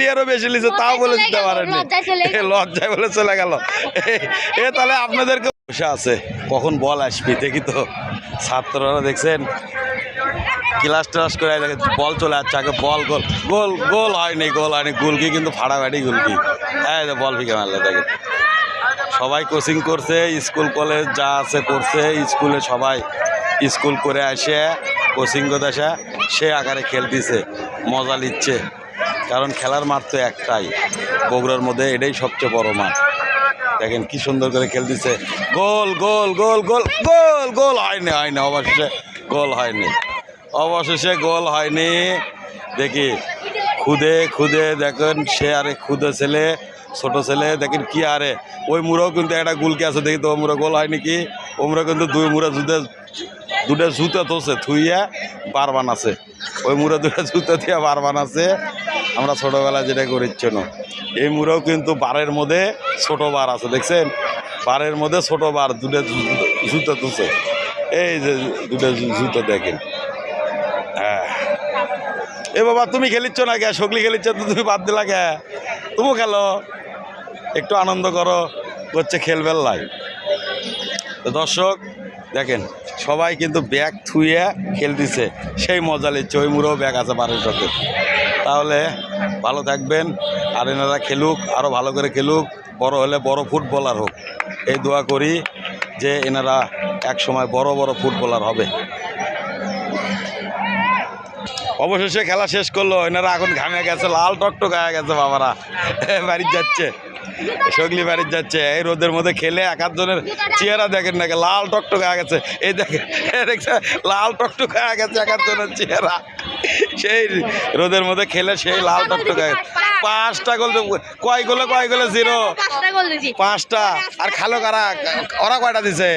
প্লেয়ারও বেশি লিছে তাও বলে দিতে গেল, পারেননি লজ্জায় বলে চলে গেল। এ- তাহলে আপনাদেরকে বসে আছে। কখন বল আসবি দেখি তো। ছাত্ররা দেখছেন ক্লাস টাস করে দেখে বল চলে যাচ্ছে। আগে বল গোল গোল গোল হয়নি গোল হয়নি গুলকি কিন্তু ফাড়াফাড়ি গুলকি। হ্যাঁ বল ফিকে মারলে দেখেন। সবাই কোচিং করছে স্কুল কলেজ যা আছে করছে স্কুলে সবাই স্কুল করে আসে কোচিং করে আসে সে আকারে খেলতেছে মজা নিচ্ছে কারণ খেলার মাঠ তো একটাই। বগুড়ার মধ্যে এটাই সবচেয়ে বড় মাঠ। দেখেন কি সুন্দর করে খেলতেছে। গোল গোল গোল গোল গোল গোল হয়নি হয়নি, অবশেষে গোল হয়নি। অবশেষে গোল হয়নি। দেখি, খুদে খুদে, দেখেন সে আরে খুদে ছেলে, ছোট ছেলে, দেখেন কি আরে। ওই মুড়াও কিন্তু একটা গুলকে আছে দেখি তো মুড়া গোল হয়নি কি? ও মুড়া কিন্তু দুই মুড়া জুতে দুটা জুতা তোছে থুইয়া বার বানাছে। ওই মুড়া দুটা জুতা দিয়ে বার বানাছে। আমরা ছোটোবেলায় যেটা করিচ্ছিল এই মুড়াও কিন্তু বারের মধ্যে ছোট বার আছে, দেখছেন? বারের মধ্যে ছোট বার দুটা জুতা তুলছে এই যে দুটা জুতো দেখেন। হ্যাঁ। এ বাবা, তুমি খেলিচ্ছ না কে? সগলি খেলিচ্ছ তো তুমি বাদ দিলা কে? তুমিও খেলো। একটু আনন্দ করো। করছে খেলবেল লাই দর্শক, দেখেন সবাই কিন্তু ব্যাগ থুয়ে খেলতেছে। সেই মজা নিচ্ছে ওই মুড়েও ব্যাগ আছে বাড়ির সাথে। তাহলে ভালো থাকবেন, আর এনারা খেলুক আরও ভালো করে খেলুক, বড় হলে বড় ফুটবলার হোক। এই দোয়া করি যে এনারা এক সময় বড় বড় ফুটবলার হবে। অবশেষে খেলা শেষ করল, এনারা এখন ঘামে গেছে, লাল টকটক হয়ে গেছে বাবারা। বাড়ি যাচ্ছে। সগলি বাড়ি যাচ্ছে। এই রোদের মধ্যে খেলে এক আধজনের চেহারা দেখেন নাকি লাল টকটক হয়ে গেছে। এই দেখেন দেখছে লাল টকটক হয়ে গেছে এক আধজনের চেহারা। সেই রোদের মধ্যে খেলে সেই লাল টকটক হয়ে গেছে। পাঁচটা গোল কয় গোলে কয় গোলে জিরো? পাঁচটা আর খালো কারা? ওরা কয়টা দিছে?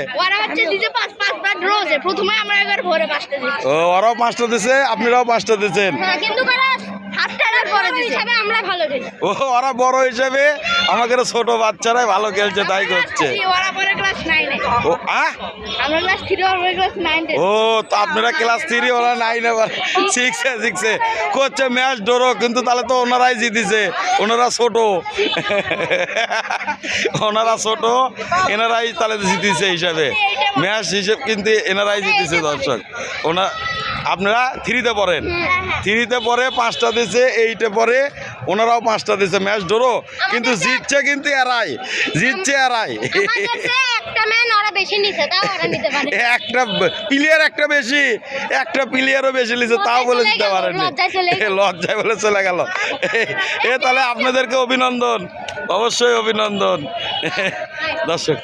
ও ওরাও পাঁচটা দিছে আপনারাও পাঁচটা দিচ্ছেন হ্যাঁ কিন্তু কারা হাতটার পরে হিসাবে আমরা ভালো খেলি। ও ওরা বড় হিসেবে আমাদের ছোট বাচ্চারাই ভালো খেলছে তাই করছে। ওরা ক্লাস ও আহ? আমরা ক্লাস থ্রি ওরা ক্লাস নাইন ও তো আপনারা ক্লাস ওরা এবার করছে ম্যাচ ডোরো কিন্তু তাহলে তো ওনারাই জিতেছে। ওনারা ছোট। ওনারা ছোট এনারাই তাহলে জিতেছে হিসাবে। ম্যাচ হিসেব কিন্তু এনারাই জিতেছে দর্শক। ওনা আপনারা থ্রিতে পড়েন। থ্রিতে পরে পাঁচটা দিছে এইটে পরে ওনারাও পাঁচটা দিছে। ম্যাচ ডোরো কিন্তু জিতছে কিন্তু এরাই। জিতছে এরাই। একটা একটা প্লেয়ার একটা বেশি একটা প্লেয়ারও বেশি তাও বলে দিতে পারেনি লজ্জায় বলে চলে গেল। এ- এ তাহলে আপনাদেরকে অভিনন্দন। অবশ্যই অভিনন্দন। দর্শক